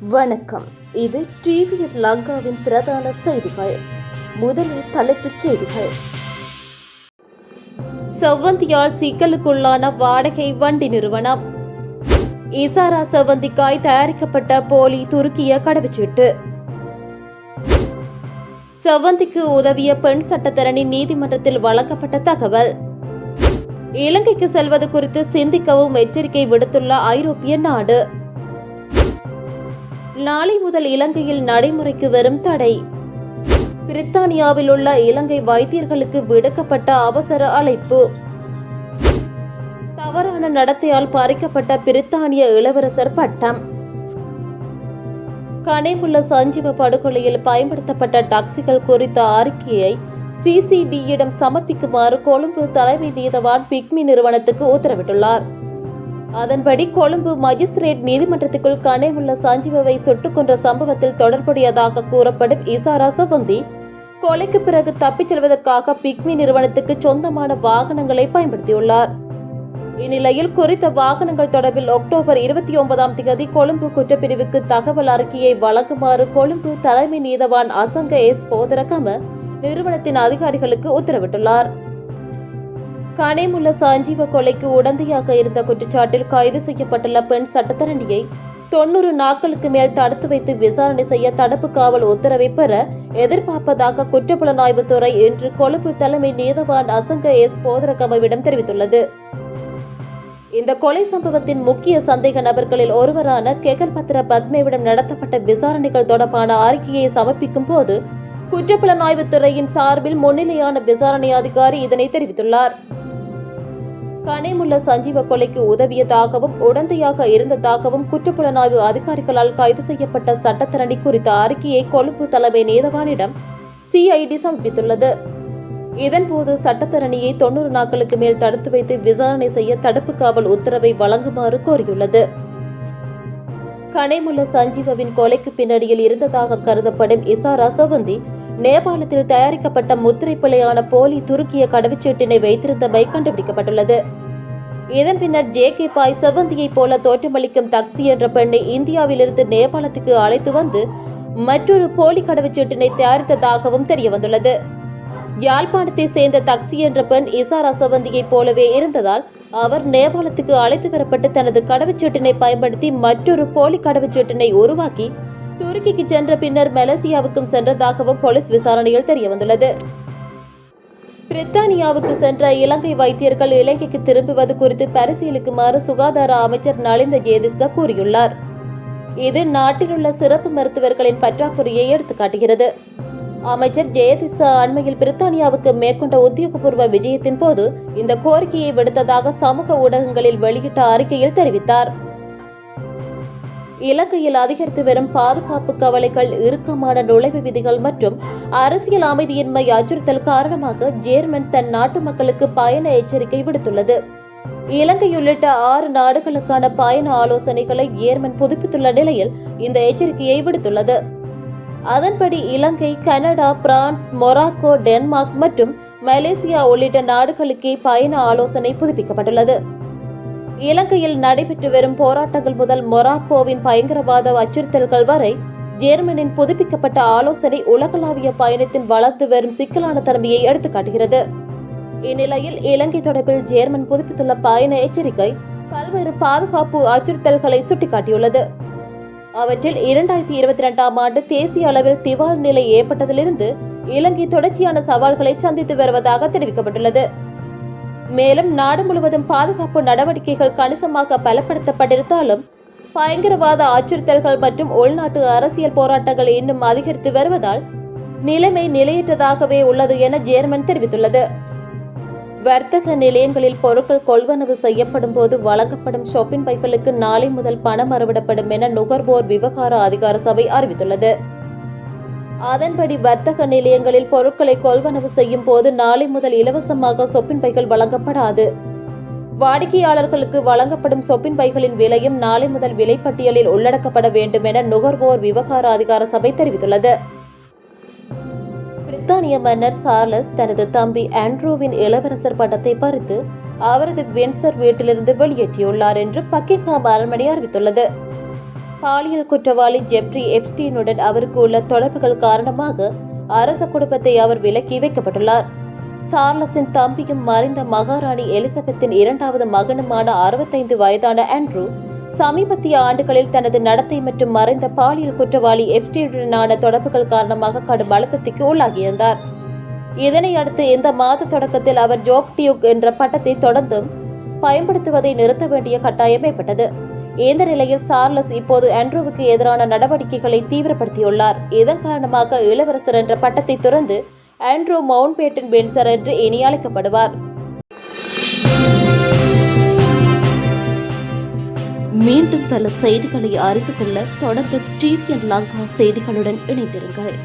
வணக்கம். இது டிவிஎன் லங்காவின் பிரதான செய்திகள். முதலில் தலைப்புச் செய்திகள். செவ்வந்தியால் சிக்கலுக்குள்ளான வாடகை வண்டி நிறுவனம். இசாரா செவ்வந்திக்காய் தயாரிக்கப்பட்ட போலி துருக்கிய கடவுச்சீட்டு. செவ்வந்திக்கு உதவிய பெண் சட்டத்தரணி நீதிமன்றத்தில் வழங்கப்பட்ட தகவல். இலங்கைக்கு செல்வது குறித்து சிந்திக்கவும் எச்சரிக்கை விடுத்துள்ள ஐரோப்பிய நாடு. நாளை முதல் இலங்கையில் நடைமுறைக்கு வரும் தடை. பிரித்தானியாவில் உள்ள இலங்கை வைத்தியர்களுக்கு விடுக்கப்பட்ட அவசர அழைப்பு. தவறான நடத்தையால் பறிக்கப்பட்ட பிரித்தானிய இளவரசர் பட்டம். கனேமுள்ள சஞ்சீவ படுகொலையில் பயன்படுத்தப்பட்ட டாக்ஸிகள் குறித்த அறிக்கையை சிசிடியிடம் சமர்ப்பிக்குமாறு கொழும்பு தலைமை நீதவான் பிக்மி நிறுவனத்துக்கு உத்தரவிட்டுள்ளார். அதன்படி கொழும்பு மஜிஸ்திரேட் நீதிமன்றத்துக்குள் கனேமுள்ள சஞ்சீவவை சுட்டுக் கொன்ற சம்பவத்தில் தொடர்புடையதாக கூறப்படும் இசாரா சவந்தி கொலைக்கு பிறகு தப்பிச் செல்வதற்காக பிக்மி நிறுவனத்துக்கு சொந்தமான வாகனங்களை பயன்படுத்தியுள்ளார். இந்நிலையில் குறித்த வாகனங்கள் தொடர்பில் அக்டோபர் இருபத்தி ஒன்பதாம் தேதி கொழும்பு குற்றப்பிரிவுக்கு தகவல் அறிக்கையை வழங்குமாறு கொழும்பு தலைமை நீதவான் அசங்க எஸ். போதரகம நிறுவனத்தின் அதிகாரிகளுக்கு உத்தரவிட்டுள்ளார். கனேமுள்ள சஞ்சீவ கொலைக்கு உடந்தையாக இருந்த குற்றச்சாட்டில் கைது செய்யப்பட்டுள்ள பெண் சட்டத்தரணியை தொன்னூறு நாட்களுக்கு மேல் தடுத்து வைத்து விசாரணை செய்ய தடுப்பு காவல் உத்தரவை பெற எதிர்பார்ப்பதாக குற்றப்புலனாய்வுத்துறை இன்று கொழும்பு தலைமை நீதவான் அசங்க எஸ். போதரகமவிடம் தெரிவித்துள்ளது. இந்த கொலை சம்பவத்தின் முக்கிய சந்தேக நபர்களில் ஒருவரான கெகல்பத்ர பத்மேவிடம் நடத்தப்பட்ட விசாரணைகள் தொடர்பான அறிக்கையை சமர்ப்பிக்கும் போது குற்றப்புலனாய்வுத்துறையின் சார்பில் முன்னிலையான விசாரணை அதிகாரி இதனை தெரிவித்துள்ளார். கனேமுள்ள சஞ்சீவ கொலைக்கு உதவியதாகவும் உடந்தையாக இருந்ததாகவும் குற்றப்புலனாய்வு அதிகாரிகளால் கைது செய்யப்பட்ட சட்டத்தரணி குறித்த அறிக்கையை கொழும்பு தலைமை நீதவானிடம் சிஐடி சமர்ப்பித்துள்ளது. இதன்போது சட்டத்தரணியை தொன்னூறு நாட்களுக்கு மேல் தடுத்து வைத்து விசாரணை செய்ய தடுப்பு காவல் உத்தரவை வழங்குமாறு கோரியுள்ளது. கனைமுல்ல சஞ்சீவவின் கொலைக்கு பின்னணியில் இருந்ததாக கருதப்படும் இசாரா ரசவந்தி நேபாளத்தில் தயாரிக்கப்பட்ட முத்திரை பிழையான போலி துருக்கிய கடவுச்சீட்டினை வைத்திருந்தமை கண்டுபிடிக்கப்பட்டுள்ளது. இதன் பின்னர் ஜே கே பாய் செவந்தியைப் போல தோற்றமளிக்கும் தக்சி என்ற பெண்ணை இந்தியாவிலிருந்து நேபாளத்துக்கு அழைத்து வந்து மற்றொரு போலி கடவுச்சீட்டினை தயாரித்ததாகவும் தெரியவந்துள்ளது. யாழ்ப்பாணத்தை சேர்ந்த தக்சி என்ற பெண் இசாரா செவந்தியைப் போலவே இருந்ததால் அவர் நேபாளத்துக்கு அழைத்து வரப்பட்டு தனது கடவுச்சீட்டினை பயன்படுத்தி மற்றொரு போலி கடவுச்சீட்டினை உருவாக்கி துருக்கிக்கு சென்ற பின்னர் மலேசியாவுக்கும் சென்றதாகவும் போலீஸ் விசாரணையில் தெரியவந்துள்ளது. பிரித்தானியாவுக்கு சென்ற இலங்கை வைத்தியர்கள் இலங்கைக்கு திரும்புவது குறித்து பரிசீலிக்குமாறு சுகாதார அமைச்சர் நலிந்த ஜேதிச கூறியுள்ளார். இது நாட்டிலுள்ள சிறப்பு மருத்துவர்களின் பற்றாக்குறையை எடுத்துக்காட்டுகிறது. அமைச்சர் ஜெயதிசா அண்மையில் பிரித்தானியாவுக்கு மேற்கொண்ட உத்தியோகபூர்வ விஜயத்தின் போது இந்த கோரிக்கையை விடுத்ததாக சமூக ஊடகங்களில் வெளியிட்ட அறிக்கையில் தெரிவித்தார். இலங்கையில் அதிகரித்து வரும் பாதுகாப்பு கவலைகள் இறுக்கமான நுழைவு விதிகள் மற்றும் அரசியல் அமைதியின்மை அச்சுறுத்தல் காரணமாக ஜேர்மன் தன் நாட்டு மக்களுக்கு பயண எச்சரிக்கை விடுத்துள்ளது. இலங்கை உள்ளிட்ட ஆறு நாடுகளுக்கான பயண ஆலோசனைகளை ஏர்மன் புதுப்பித்துள்ள நிலையில் இந்த எச்சரிக்கையை விடுத்துள்ளது. அதன்படி Ilangai Canada France Morocco Denmark மற்றும் மலேசியா உள்ளிட்ட நாடுகளுக்கே பயண ஆலோசனை புதுப்பிக்கப்பட்டுள்ளது. இலங்கையில் நடைபெற்று வரும் போராட்டங்கள் முதல் மொராக்கோவின் பயங்கரவாத அச்சுறுத்தல்கள் வரை ஜேர்மனின் புதுப்பிக்கப்பட்ட ஆலோசனை உலகளாவிய பயணத்தின் வளர்த்து வரும் சிக்கலான தன்மையை எடுத்துக்காட்டுகிறது. இந்நிலையில் இலங்கை தொடர்பில் ஜேர்மன் புதுப்பித்துள்ள பயண எச்சரிக்கை பல்வேறு பாதுகாப்பு அச்சுறுத்தல்களை சுட்டிக்காட்டியுள்ளது. அவற்றில் இரண்டாயிரத்தி இருபத்தி இரண்டாம் ஆண்டு தேசிய அளவில் திவால் நிலை ஏற்பட்டதிலிருந்து இலங்கை தொடர்ச்சியான சவால்களை சந்தித்து வருவதாக தெரிவிக்கப்பட்டுள்ளது. மேலும் நாடு முழுவதும் பாதுகாப்பு நடவடிக்கைகள் கணிசமாக பலப்படுத்தப்பட்டிருந்தாலும் பயங்கரவாத அச்சுறுத்தல்கள் மற்றும் உள்நாட்டு அரசியல் போராட்டங்கள் இன்னும் அதிகரித்து வருவதால் நிலைமை நிலையற்றதாகவே உள்ளது என ஜேர்மன் தெரிவித்துள்ளது. வர்த்தக நிலையங்களில் பொருட்கள் கொள்வனவு செய்யப்படும் போது வழங்கப்படும் ஷாப்பிங் பைகளுக்கு நாளை முதல் பணம் அறவிடப்படும் என நுகர்வோர் விவகார அதிகார சபை அறிவித்துள்ளது. அதன்படி வர்த்தக நிலையங்களில் பொருட்களை கொள்வனவு செய்யும் போது நாளை முதல் இலவசமாக சொப்பின் பைகள் வழங்கப்படாது. வாடிக்கையாளர்களுக்கு வழங்கப்படும் சொப்பின் பைகளின் விலையும் நாளை முதல் விலைப்பட்டியலில் உள்ளடக்கப்பட வேண்டும் என நுகர்வோர் விவகார அதிகார சபை தெரிவித்துள்ளது. பிரித்தானிய மன்னர் சார்லஸ் தனது தம்பி ஆண்ட்ரூவின் இளவரசர் பட்டத்தை பறித்து அவரது வின்சர் வீட்டிலிருந்து வெளியேற்றியுள்ளார் என்று பக்கிங்ஹாம் அரண்மனை அறிவித்துள்ளது. பாலியல் குற்றவாளி ஜெப்ரி எப்ஸ்டீனுடன் அவருக்கு உள்ள தொடர்புகள் காரணமாக அரச குடும்பத்தை அவர் விலக்கி வைக்கப்பட்டுள்ளார். சார்லஸின் தம்பியும் மறைந்த மகாராணி எலிசபெத்தின் இரண்டாவது மகனுமான அறுபத்தைந்து வயதான ஆண்ட்ரூ சமீபத்திய ஆண்டுகளில் தனது நடத்தை மற்றும் மறைந்த பாலியல் குற்றவாளி எப்ஸ்டீனுடனான தொடர்புகள் காரணமாக கடும் அழுத்தத்திற்கு உள்ளாகியிருந்தார். இதனை அடுத்து இந்த மாத தொடக்கத்தில் அவர் ஜோக் டியூக் என்ற பட்டத்தை தொடர்ந்தும் பயன்படுத்துவதை நிறுத்த வேண்டிய கட்டாயம் ஏற்பட்டது. இந்த நிலையில் சார்லஸ் இப்போது ஆண்ட்ரூவுக்கு எதிரான நடவடிக்கைகளை தீவிரப்படுத்தியுள்ளார். இதன் காரணமாக இளவரசர் என்ற பட்டத்தை துறந்து ஆண்ட்ரூ மவுண்ட்பேட்டன் பென்சர் என்று இனி அழைக்கப்படுவார். மீண்டும் பல செய்திகளை அறிந்து கொள்ள தொடர்ந்து டிவிஎன் லங்கா செய்திகளுடன் இணைந்திருங்கள்.